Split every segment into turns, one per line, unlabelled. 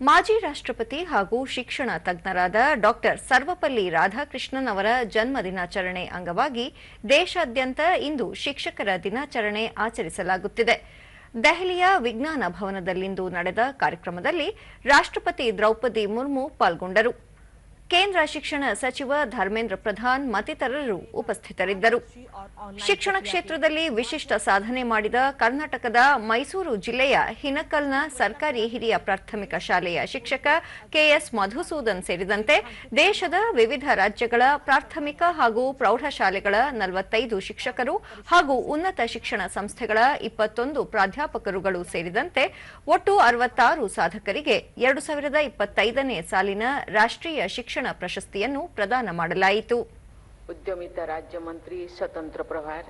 ಮಾಜಿ ರಾಷ್ಟ್ರಪತಿ ಹಾಗೂ ಶಿಕ್ಷಣ ತಜ್ಞರಾದ ಡಾಕ್ಟರ್ ಸರ್ವಪಲ್ಲಿ ರಾಧಾಕೃಷ್ಣನ್ ಅವರ ಜನ್ಮ ದಿನಾಚರಣೆ ಅಂಗವಾಗಿ ದೇಶಾದ್ಯಂತ ಇಂದು ಶಿಕ್ಷಕರ ದಿನಾಚರಣೆ ಆಚರಿಸಲಾಗುತ್ತಿದೆ. ದೆಹಲಿಯ ವಿಜ್ಞಾನ ಭವನದಲ್ಲಿಂದು ನಡೆದ ಕಾರ್ಯಕ್ರಮದಲ್ಲಿ ರಾಷ್ಟ್ರಪತಿ ದ್ರೌಪದಿ ಮುರ್ಮು ಪಾಲ್ಗೊಂಡರು. ಕೇಂದ್ರ ಶಿಕ್ಷಣ ಸಚಿವ ಧರ್ಮೇಂದ್ರ ಪ್ರಧಾನ್ ಮತ್ತಿತರರು ಉಪಸ್ಥಿತರಿದ್ದರು. ಶಿಕ್ಷಣ ಕ್ಷೇತ್ರದಲ್ಲಿ ವಿಶಿಷ್ಟ ಸಾಧನೆ ಮಾಡಿದ ಕರ್ನಾಟಕದ ಮೈಸೂರು ಜಿಲ್ಲೆಯ ಹಿನಕಲ್ನ ಸರ್ಕಾರಿ ಹಿರಿಯ ಪ್ರಾಥಮಿಕ ಶಾಲೆಯ ಶಿಕ್ಷಕ ಕೆಎಸ್ ಮಧುಸೂದನ್ ಸೇರಿದಂತೆ ದೇಶದ ವಿವಿಧ ರಾಜ್ಯಗಳ ಪ್ರಾಥಮಿಕ ಹಾಗೂ ಪ್ರೌಢಶಾಲೆಗಳ ನಲವತ್ತೈದು ಶಿಕ್ಷಕರು ಹಾಗೂ ಉನ್ನತ ಶಿಕ್ಷಣ ಸಂಸ್ಥೆಗಳ ಇಪ್ಪತ್ತೊಂದು ಪ್ರಾಧ್ಯಾಪಕರುಗಳು ಸೇರಿದಂತೆ ಒಟ್ಟು ಅರವತ್ತಾರು ಸಾಧಕರಿಗೆ ಎರಡು ಸಾವಿರದ ಇಪ್ಪತ್ತೈದನೇ ಸಾಲಿನ ರಾಷ್ಟ್ರೀಯ ಶಿಕ್ಷಣ ಶಿಕ್ಷಣ ಪ್ರಶಸ್ತಿಯನ್ನು ಪ್ರದಾನ ಮಾಡಲಾಯಿತು.
ಉದ್ಯಮಿತ ರಾಜ್ಯ ಮಂತ್ರಿ ಸ್ವತಂತ್ರ ಪ್ರಭಾರ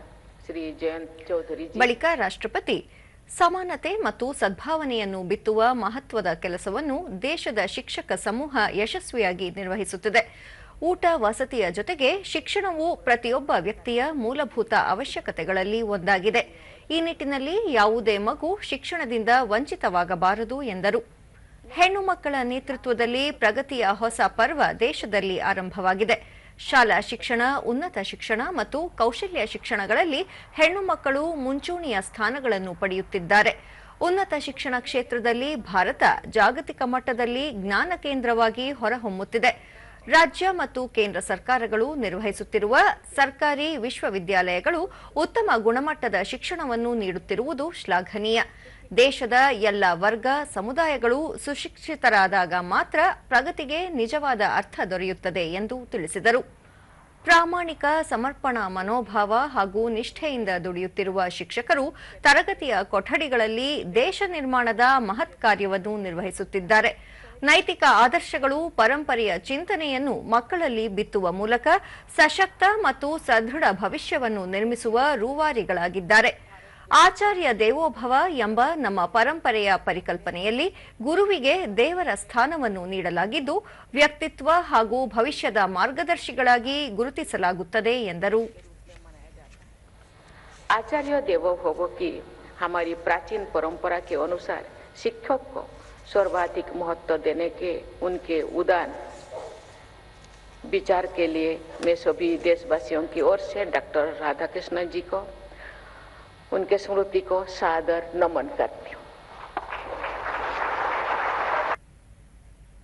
ಶ್ರೀ ಜಯಂತ್ ಚೌಧರಿ
ಬಳಿಕ ರಾಷ್ಟ್ರಪತಿ ಸಮಾನತೆ ಮತ್ತು ಸದ್ಭಾವನೆಯನ್ನು ಬಿತ್ತುವ ಮಹತ್ವದ ಕೆಲಸವನ್ನು ದೇಶದ ಶಿಕ್ಷಕ ಸಮೂಹ ಯಶಸ್ವಿಯಾಗಿ ನಿರ್ವಹಿಸುತ್ತಿದೆ. ಊಟ ವಸತಿಯ ಜೊತೆಗೆ ಶಿಕ್ಷಣವು ಪ್ರತಿಯೊಬ್ಬ ವ್ಯಕ್ತಿಯ ಮೂಲಭೂತ ಅವಶ್ಯಕತೆಗಳಲ್ಲಿ ಒಂದಾಗಿದೆ. ಈ ನಿಟ್ಟಿನಲ್ಲಿ ಯಾವುದೇ ಮಗು ಶಿಕ್ಷಣದಿಂದ ವಂಚಿತವಾಗಬಾರದು ಎಂದರು. ಹೆಣ್ಣು ಮಕ್ಕಳ ನೇತೃತ್ವದಲ್ಲಿ ಪ್ರಗತಿಯ ಹೊಸ ಪರ್ವ ದೇಶದಲ್ಲಿ ಆರಂಭವಾಗಿದೆ. ಶಾಲಾ ಶಿಕ್ಷಣ, ಉನ್ನತ ಶಿಕ್ಷಣ ಮತ್ತು ಕೌಶಲ್ಯ ಶಿಕ್ಷಣಗಳಲ್ಲಿ ಹೆಣ್ಣು ಮಕ್ಕಳು ಮುಂಚೂಣಿಯ ಸ್ಥಾನಗಳನ್ನು ಪಡೆಯುತ್ತಿದ್ದಾರೆ. ಉನ್ನತ ಶಿಕ್ಷಣ ಕ್ಷೇತ್ರದಲ್ಲಿ ಭಾರತ ಜಾಗತಿಕ ಮಟ್ಟದಲ್ಲಿ ಜ್ಞಾನ ಕೇಂದ್ರವಾಗಿ ಹೊರಹೊಮ್ಮುತ್ತಿದೆ. ರಾಜ್ಯ ಮತ್ತು ಕೇಂದ್ರ ಸರ್ಕಾರಗಳು ನಿರ್ವಹಿಸುತ್ತಿರುವ ಸರ್ಕಾರಿ ವಿಶ್ವವಿದ್ಯಾಲಯಗಳು ಉತ್ತಮ ಗುಣಮಟ್ಟದ ಶಿಕ್ಷಣವನ್ನು ನೀಡುತ್ತಿರುವುದು ಶ್ಲಾಘನೀಯ. ದೇಶದ ಎಲ್ಲ ವರ್ಗ, ಸಮುದಾಯಗಳು ಸುಶಿಕ್ಷಿತರಾದಾಗ ಮಾತ್ರ ಪ್ರಗತಿಗೆ ನಿಜವಾದ ಅರ್ಥ ದೊರೆಯುತ್ತದೆ ಎಂದು ತಿಳಿಸಿದರು. ಪ್ರಾಮಾಣಿಕ ಸಮರ್ಪಣಾ ಮನೋಭಾವ ಹಾಗೂ ನಿಷ್ಠೆಯಿಂದ ದುಡಿಯುತ್ತಿರುವ ಶಿಕ್ಷಕರು ತರಗತಿಯ ಕೊಠಡಿಗಳಲ್ಲಿ ದೇಶ ನಿರ್ಮಾಣದ ಮಹತ್ ಕಾರ್ಯವನ್ನು ನಿರ್ವಹಿಸುತ್ತಿದ್ದಾರೆ. ನೈತಿಕ ಆದರ್ಶಗಳು, ಪರಂಪರೆಯ ಚಿಂತನೆಯನ್ನು ಮಕ್ಕಳಲ್ಲಿ ಬಿತ್ತುವ ಮೂಲಕ ಸಶಕ್ತ ಮತ್ತು ಸದೃಢ ಭವಿಷ್ಯವನ್ನು ನಿರ್ಮಿಸುವ ರೂವಾರಿಗಳಾಗಿದ್ದಾರೆ. ಆಚಾರ್ಯ ದೇವೋಭವ ಎಂಬ ನಮ್ಮ ಪರಂಪರೆಯ ಪರಿಕಲ್ಪನೆಯಲ್ಲಿ ಗುರುವಿಗೆ ದೇವರ ಸ್ಥಾನವನ್ನು ನೀಡಲಾಗಿದ್ದು ವ್ಯಕ್ತಿತ್ವ ಹಾಗೂ ಭವಿಷ್ಯದ ಮಾರ್ಗದರ್ಶಿಗಳಾಗಿ ಗುರುತಿಸಲಾಗುತ್ತದೆ ಎಂದರು
आचार्य देवोभव की हमारी प्राचीन परंपरा के अनुसार शिक्षक को सर्वाधिक महत्व देने के उनके उदान विचार के लिए मैं सभी देशवासियों की ओर से डॉक्टर राधाकृष्णन जी को उनके स्मृति को सादर नमन करती हूँ।